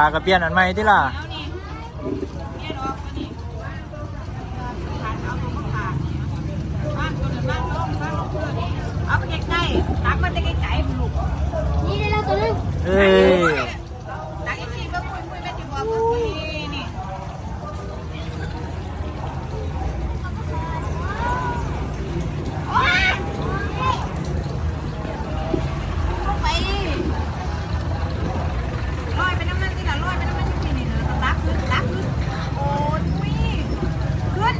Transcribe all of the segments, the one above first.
ากระเปียนอันใหม่ที่ล่ะเอานี่เนี่ยดอกอันนี้ขาดเอาตัวมาขาดว่างตัวเดินว่างลงว่างลงเพื่อนเอาไปใกล้ๆตักมันได้ใกล้ๆลูกนี่ได้แล้วตัวนึงเอ้ย ตักอีกทีก็คุยคุยแม่จิ๋วบอกว่าคุยนี่โอ๊ยลงไปลอยไปน้ำมันนี่ล่ะลอยไปน้ำมันนี่นี่นะตักขึ้นตักขึ้นโอ้ยขึ้น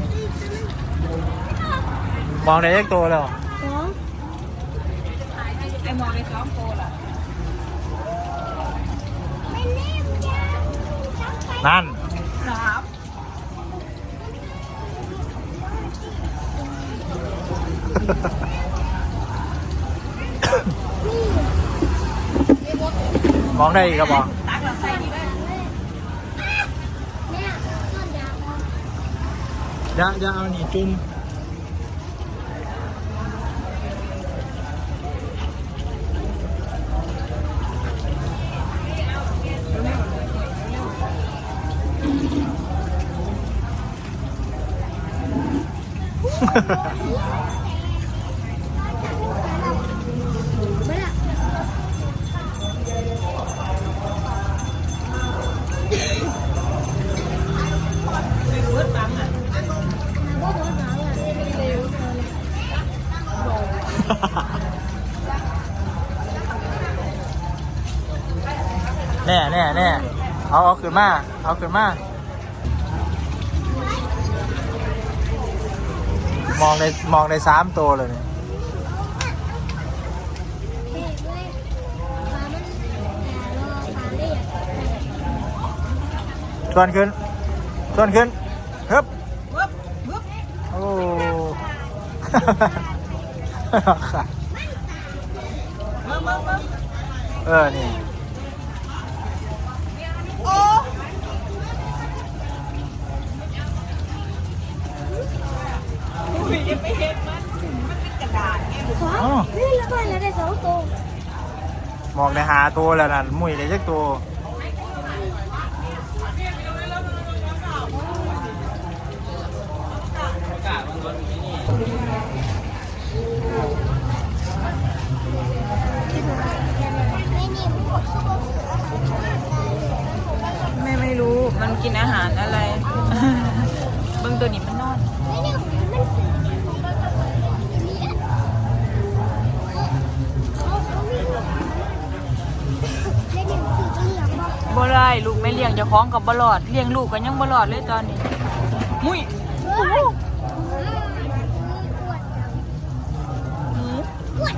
มองได้ยักตัวแล้วสองไอ้หมอไปซ้อมโตล่ะไม่เล่นจ้านั่นสามมองได้อีกครับบอตักเราใส่นี่ได้แม่ต้นยางจะจะเอานี่จุ่มไม่ละเบิดปั๊มอะน้าบอกว่าหนาว แน่แน่แน่เอาเอาขึ้นมา เอาขึ้นมา มองในมองในสามตัวเลยเฮ้ยเว้ยปลามันแต่รอปลาเรียชวนขึ้นชวนขึ้นฮึบเบิบเบิบโอ้เออ นี่ อุ้ยอย่าไปเห็นมันมันเป็นกระดาษไงลูกสองอ๋อนี่แล้วก็แล้วได้สองตัวมองในหาตัวแล้วนั่นมุ้ยเลยจักตัวไม่นี่พวกเขาบอกแม่ไม่รู้มันกินอาหารอะไร เบิ่งตัวนี้มันนอนไม่นี่มัน บอกบ่ได้ลูกไม่เลี้ยงเจะคล้าของกับบลอดเลี้ยงลูกกันยังบลอดเลยตอนนี้ มุ้ยเฮ้ยปวด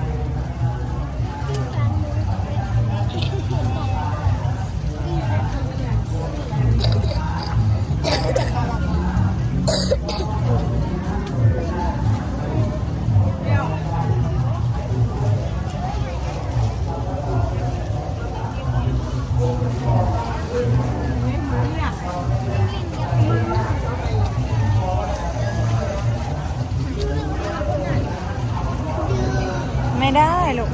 ไม่ได้ลูก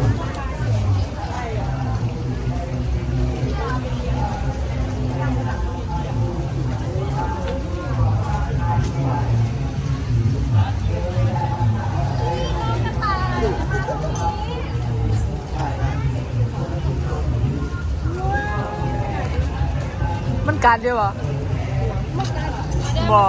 มันกัดด้วยบ่ บ่